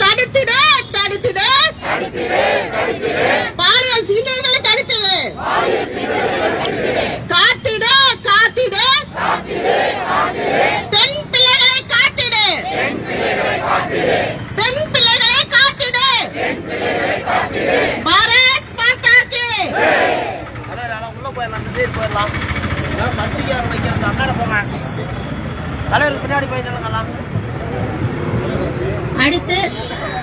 தடுத்திட தடுத்திட. பாலியல் சீண்டல்களை தடுத்தது காத்திட காத்திட. பெண் பிள்ளைகளை காத்திட. பெண் பிள்ளைகளை காத்திட. பாரத் மாதாக்கு உள்ள போயிடலாம் அந்த சைடு போயிடலாம் பத்திரிகை வைக்கிற அண்ணாட போங்க தலைவர் பின்னாடி போயிட்டு அடுத்து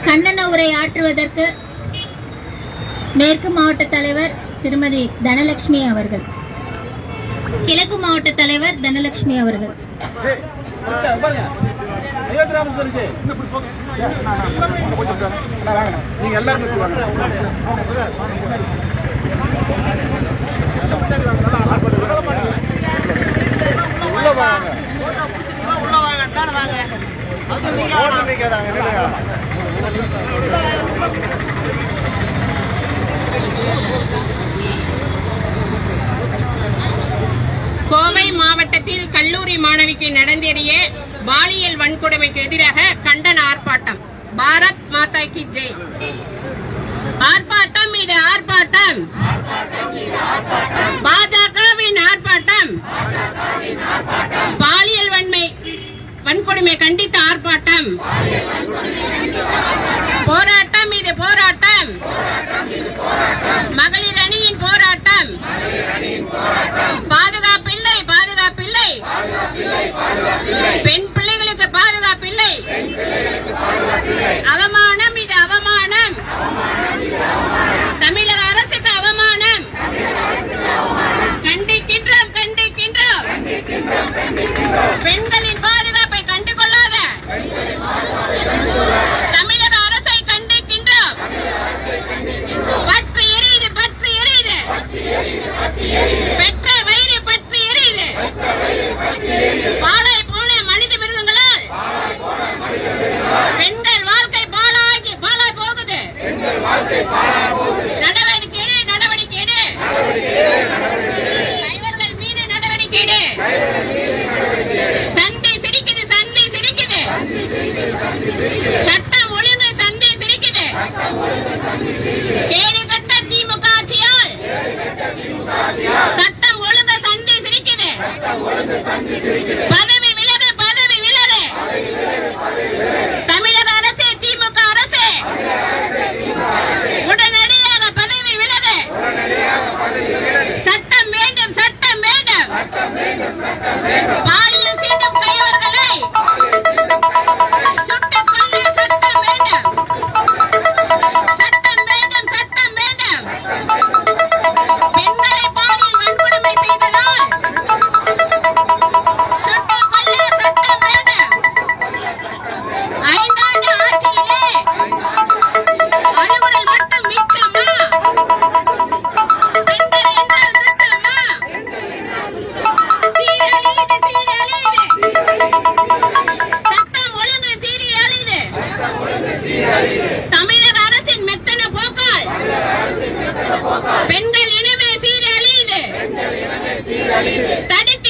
கண்ணன உரை ஆற்றுவதற்கு மேற்கு மாவட்ட தலைவர் திருமதி தனலட்சுமி அவர்கள். கிழக்கு மாவட்ட தலைவர் தனலட்சுமி அவர்கள். நீங்க கல்லூரி மாணவிக்கு நடந்தேறிய பாலியல் வன்கொடுமைக்கு எதிராக கண்டன ஆர்ப்பாட்டம். பாரத் மாதா கி ஜெய். ஆர்ப்பாட்டம் இது ஆர்ப்பாட்டம். பாஜகவின் ஆர்ப்பாட்டம். பாலியல் வன்மை வன்கொடுமை கண்டித்த ஆர்ப்பாட்டம். Bora Thank you.